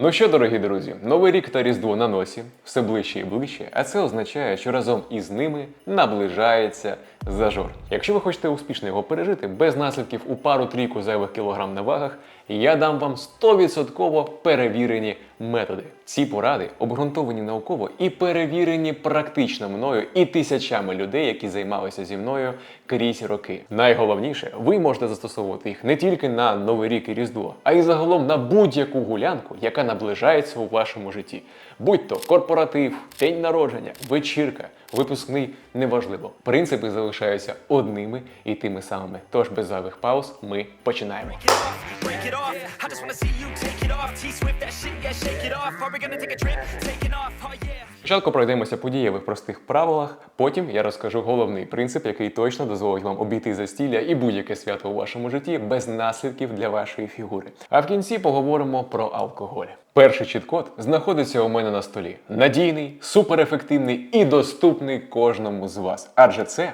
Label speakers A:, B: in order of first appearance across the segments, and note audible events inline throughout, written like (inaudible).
A: Ну що, дорогі друзі, новий рік та різдво на носі, все ближче і ближче, а це означає, що разом із ними наближається зажор. Якщо ви хочете успішно його пережити без наслідків у пару-трійку зайвих кілограм на вагах, я дам вам 100% перевірені методи. Ці поради обґрунтовані науково і перевірені практично мною і тисячами людей, які займалися зі мною крізь роки. Найголовніше, ви можете застосовувати їх не тільки на Новий рік і Різдво, а й загалом на будь-яку гулянку, яка наближається у вашому житті. Будь то корпоратив, день народження, вечірка, випускний, неважливо. Принципи залишаються одними і тими самими. Тож без зайвих пауз ми починаємо.
B: break it off. I just wanna see you take it off. T Swift, that shit, yeah, shake it off. Are we gonna take a trip? Taking off, oh yeah.
A: Спочатку пройдемося по дієвих простих правилах, потім я розкажу головний принцип, який точно дозволить вам обійти застілля і будь-яке свято у вашому житті без наслідків для вашої фігури. А в кінці поговоримо про алкоголь. Перший чіт-код знаходиться у мене на столі. Надійний, суперефективний і доступний кожному з вас. Адже це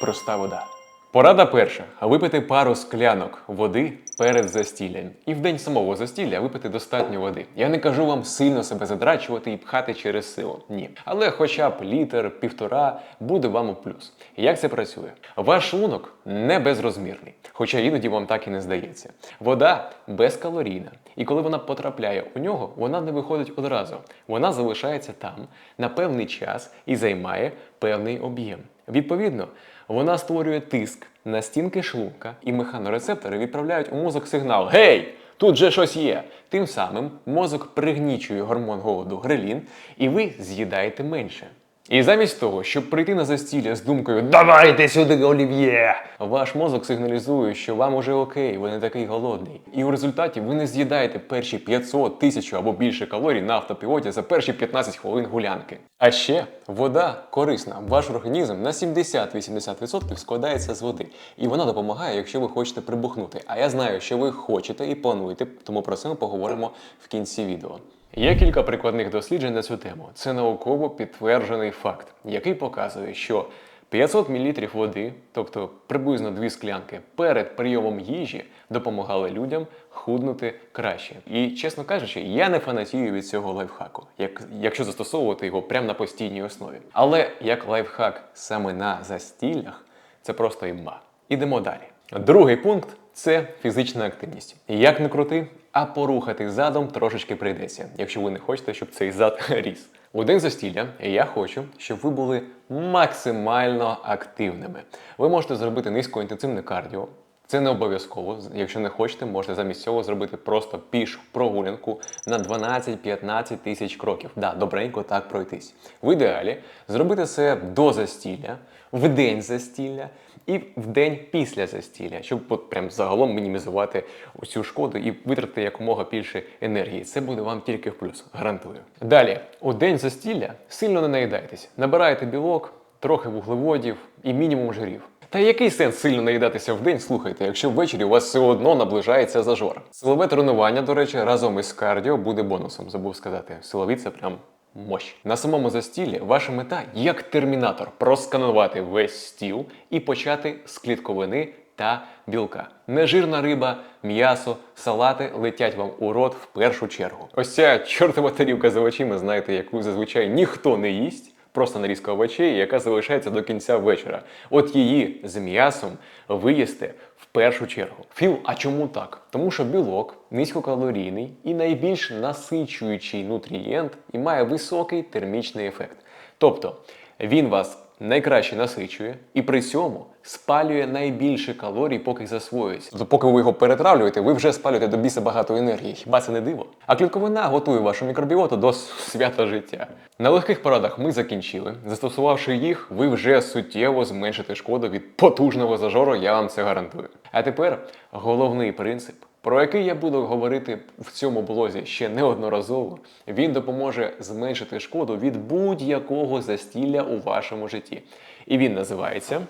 A: проста вода. Порада перша: випити пару склянок води перед застіллям. І в день самого застілля випити достатньо води. Я не кажу вам сильно себе задрачувати і пхати через силу. Ні. Але хоча б літр, півтора буде вам у плюс. Як це працює? Ваш шлунок не безрозмірний, хоча іноді вам так і не здається. Вода безкалорійна. І коли вона потрапляє у нього, вона не виходить одразу. Вона залишається там на певний час і займає певний об'єм. Відповідно, вона створює тиск на стінки шлунка, і механорецептори відправляють у мозок сигнал: Гей! Тут же щось є. Тим самим мозок пригнічує гормон голоду грелін, і ви з'їдаєте менше. І замість того, щоб прийти на застілля з думкою Давайте сюди, олів'є! Ваш мозок сигналізує, що вам уже окей, ви не такий голодний. І в результаті ви не з'їдаєте перші 500, 1000 або більше калорій на автопілоті за перші 15 хвилин гулянки. А ще вода корисна. Ваш організм на 70-80% складається з води. І вона допомагає, якщо ви хочете прибухнути. А я знаю, що ви хочете і плануєте, тому про це ми поговоримо в кінці відео. Є кілька прикладних досліджень на цю тему. Це науково підтверджений факт, який показує, що 500 мл води, тобто приблизно дві склянки, перед прийомом їжі допомагали людям худнути краще. І чесно кажучи, я не фанатію від цього лайфхаку, як, якщо застосовувати його прямо на постійній основі. Але як лайфхак саме на застіллях, це просто імба. Ідемо далі. Другий пункт це фізична активність. Як не крути, а порухати задом трошечки прийдеться, якщо ви не хочете, щоб цей зад (laughs) ріс. У день застілля я хочу, щоб ви були максимально активними. Ви можете зробити низькоінтенсивне кардіо. Це не обов'язково. Якщо не хочете, можете замість цього зробити просто піш прогулянку на 12-15 тисяч кроків. Да, добренько так пройтись. В ідеалі зробити це до застілля, в день застілля і в день після застілля, щоб от прям загалом мінімізувати цю шкоду і витратити якомога більше енергії. Це буде вам тільки в плюс, гарантую. Далі, у день застілля сильно не наїдайтесь, набирайте білок, трохи вуглеводів і мінімум жирів. Та який сенс сильно наїдатися в день, слухайте, якщо ввечері у вас все одно наближається зажор. Силове тренування, до речі, разом із кардіо буде бонусом, забув сказати. Силові це прям мощ. На самому застіллі ваша мета, як термінатор, просканувати весь стіл і почати з клітковини та білка. Нежирна риба, м'ясо, салати летять вам у рот в першу чергу. Ось ця чортова тарілка з овочима, знаєте, яку зазвичай ніхто не їсть. Просто нарізка овочей, яка залишається до кінця вечора. От її з м'ясом виїсти в першу чергу. Філ, а чому так? Тому що білок низькокалорійний і найбільш насичуючий нутрієнт і має високий термічний ефект. Тобто він вас найкраще насичує і при цьому спалює найбільше калорій, поки засвоюється. Тобто, поки ви його перетравлюєте, ви вже спалюєте до біса багато енергії. Хіба це не диво? А клітковина готує вашу мікробіоту до свята життя. На легких порадах ми закінчили. Застосувавши їх, ви вже суттєво зменшите шкоду від потужного зажору, я вам це гарантую. А тепер головний принцип. Про який я буду говорити в цьому блозі ще неодноразово, він допоможе зменшити шкоду від будь-якого застілля у вашому житті. І він називається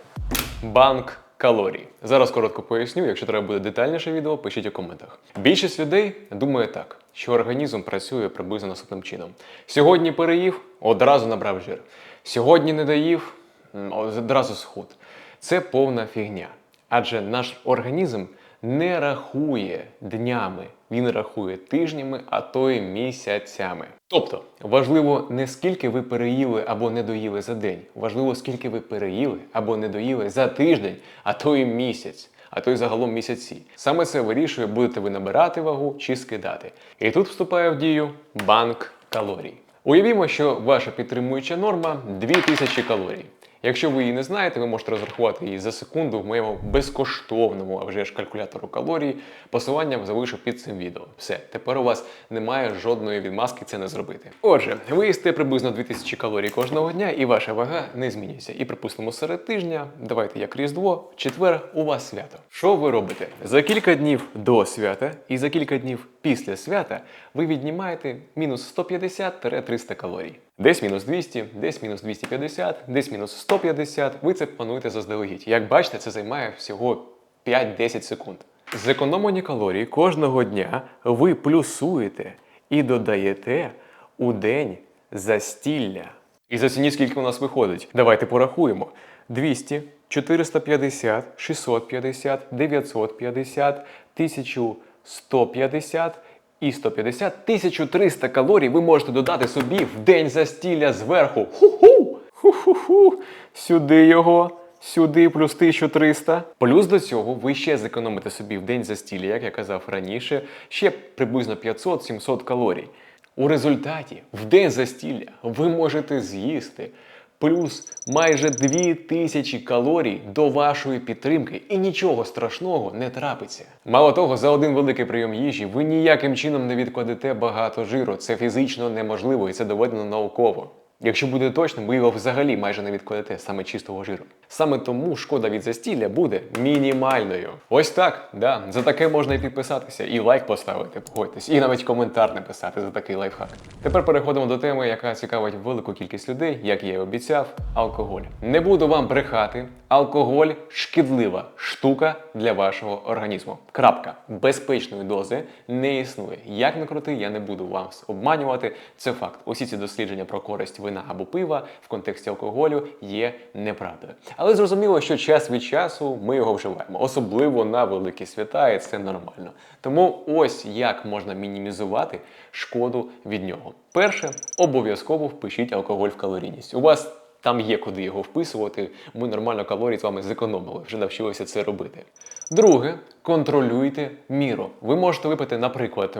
A: банк калорій. Зараз коротко поясню. Якщо треба буде детальніше відео, пишіть у коментах. Більшість людей думає так, що організм працює приблизно наступним чином. Сьогодні переїв, одразу набрав жир. Сьогодні не доїв, одразу схуд. Це повна фігня. Адже наш організм не рахує днями, він рахує тижнями, а то й місяцями. Тобто важливо не скільки ви переїли або не доїли за день, важливо скільки ви переїли або не доїли за тиждень, а то й місяць. А то й загалом місяці. Саме це вирішує, будете ви набирати вагу чи скидати. І тут вступає в дію банк калорій. Уявімо, що ваша підтримуюча норма 2000 калорій. Якщо ви її не знаєте, ви можете розрахувати її за секунду в моєму безкоштовному, а вже ж калькулятору калорій. Посилання залишу під цим відео. Все, тепер у вас немає жодної відмазки це не зробити. Отже, ви їсте приблизно 2000 калорій кожного дня, і ваша вага не змінюється. І припустимо, серед тижня, давайте як Різдво, четвер у вас свято. Що ви робите? За кілька днів до свята і за кілька днів після свята ви віднімаєте мінус 150-300 калорій. Десь мінус 200, десь мінус 250, десь мінус 150. Ви це плануєте заздалегідь. Як бачите, це займає всього 5-10 секунд. Зекономлені калорії кожного дня ви плюсуєте і додаєте у день застілля. І зацініть, скільки у нас виходить. Давайте порахуємо: 200, 450, 650, 950, 1150 і 150, 1300 калорій ви можете додати собі в день застілля зверху. Ху-ху! Ху-ху-ху! Сюди його. Сюди плюс 1300. Плюс до цього ви ще зекономите собі в день застілля, як я казав раніше, ще приблизно 500-700 калорій. У результаті в день застілля ви можете з'їсти плюс майже 2000 калорій до вашої підтримки, і нічого страшного не трапиться. Мало того, за один великий прийом їжі ви ніяким чином не відкладете багато жиру. Це фізично неможливо і це доведено науково. Якщо буде точним, ви його взагалі майже не відкладете саме чистого жиру. Саме тому шкода від застілля буде мінімальною. Ось так, да, за таке можна і підписатися, і лайк поставити, погодьтесь, і навіть коментар написати за такий лайфхак. Тепер переходимо до теми, яка цікавить велику кількість людей, як я і обіцяв, алкоголь. Не буду вам брехати, алкоголь шкідлива штука для вашого організму. Крапка. Безпечної дози не існує. Як не крути, я не буду вас обманювати. Це факт. Усі ці дослідження про користь вина або пива в контексті алкоголю є неправдою. Але зрозуміло, що час від часу ми його вживаємо, особливо на великі свята, і це нормально. Тому ось як можна мінімізувати шкоду від нього. Перше, обов'язково впишіть алкоголь в калорійність. У вас там є куди його вписувати. Ми нормально калорій з вами зекономили, вже навчилися це робити. Друге, контролюйте міру. Ви можете випити, наприклад,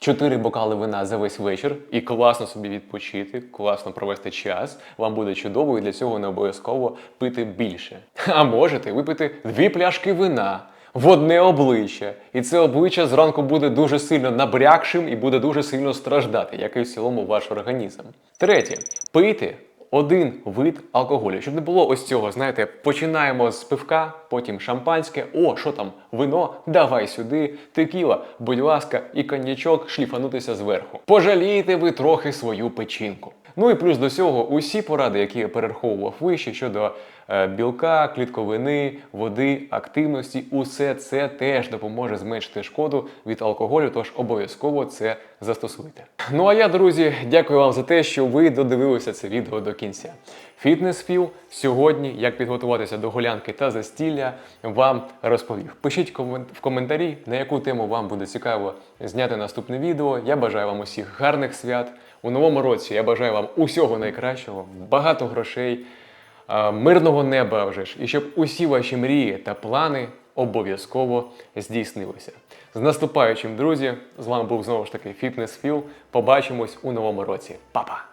A: 4 бокали вина за весь вечір і класно собі відпочити, класно провести час. Вам буде чудово, і для цього не обов'язково пити більше. А можете випити дві пляшки вина. В одне обличчя, і це обличчя зранку буде дуже сильно набрякшим і буде дуже сильно страждати, як і в цілому ваш організм. Третє, пийте один вид алкоголю, щоб не було ось цього. Знаєте, починаємо з пивка, потім шампанське. О, що там? Вино, давай сюди, текіла, будь ласка, і коньячок шліфанутися зверху. Пожалійте ви трохи свою печінку. Ну і плюс до цього усі поради, які я перераховував вище щодо білка, клітковини, води, активності, усе це теж допоможе зменшити шкоду від алкоголю, тож обов'язково це застосуйте. Ну а я, друзі, дякую вам за те, що ви додивилися це відео до кінця. Фітнес філ сьогодні, як підготуватися до гулянки та застілля, вам розповів. Пишіть в коментарі, на яку тему вам буде цікаво зняти наступне відео. Я бажаю вам усіх гарних свят. У новому році я бажаю вам усього найкращого, багато грошей, мирного неба вже ж, і щоб усі ваші мрії та плани обов'язково здійснилися. З наступаючим, друзі! З вами був знову ж таки Фітнес Філ. Побачимось у новому році. Па-па!